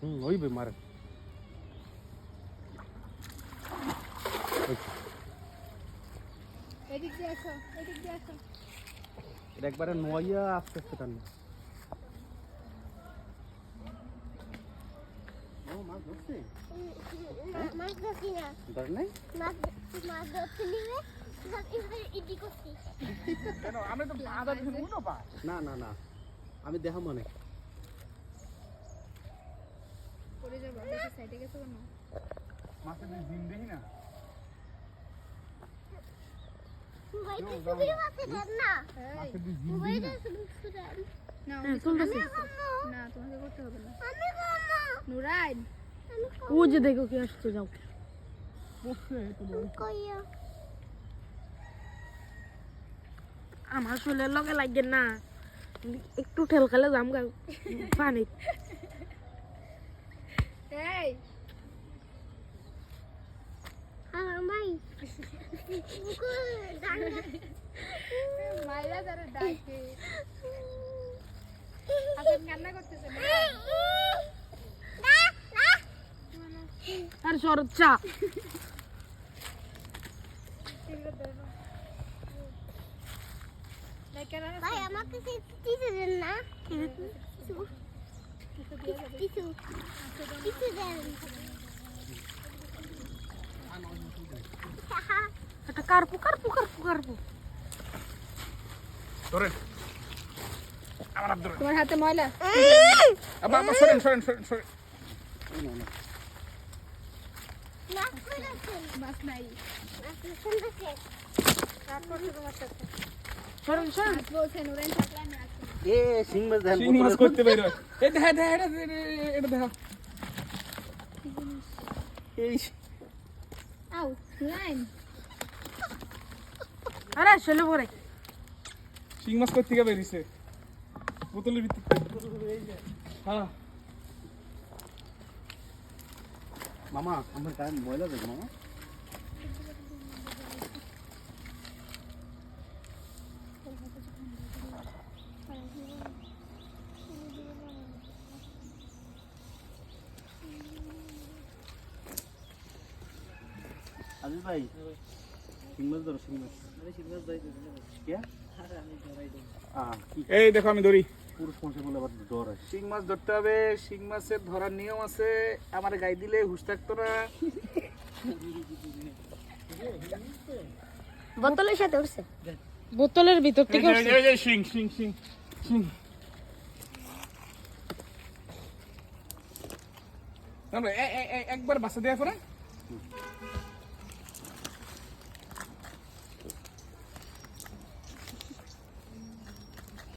হুম ওই বে মারেন এদিক দিয়ে আসো এদিক দিয়ে আসো। এটা একবারে নয়া আস্তে আস্তে টান ও মাছ ধরছে? মাছ ধরছি না। ধর নাই? মাছ মাছ কেন আমি তো আধা দিন না না না। আমি দেখা মনে সাইডে গেছো কেন? মাছের দিন দেখি না? ও যে দেখো কি আসছে যাও। আমার শরীরের লগে লাগবে না। একটু ঠেল খেলে যাম গা। পানি। এই মাইরা যারা ডাকে। আপনি কান্না করতেছেন আর শরৎ চা ভাই আমাকে দেন না। কিছু কিছু দেন একটা কার্পু কার্পু কার্পু কার্পু ধরেন আমার হাত ধরেন তোমার হাতে ময়লা আবার আবার সরেন সরেন সরেন সরেন সরেন সরেন মাছ বলছে নুরাইন থাকলে আমি এ শিং মাছ দেখেন শিং মাছ করতে বাইরে এই দেখা দেখা এটা এটা- এটা দেখা। এই আউ নুরাইন আরে চলে পরে। শিং মাছ করতে গিয়ে বেরিয়েছে। বোতলের ভিতরে হ্যাঁ। মামা আমার গায়ে ময়লা দেখ মামা। আজিজ ভাই এই দেখো আমি ধরি। পুরুষ মানুষের বলে আবার ডর শিং মাছ ধরতে হবে শিং মাছের ধরার নিয়ম আছে আমার দিলে হুশ থাকতো না। বোতলের সাথে উঠছে বোতলের ভিতর থেকে উঠছে। শিং শিং শিং একবার বাসা দেওয়া করে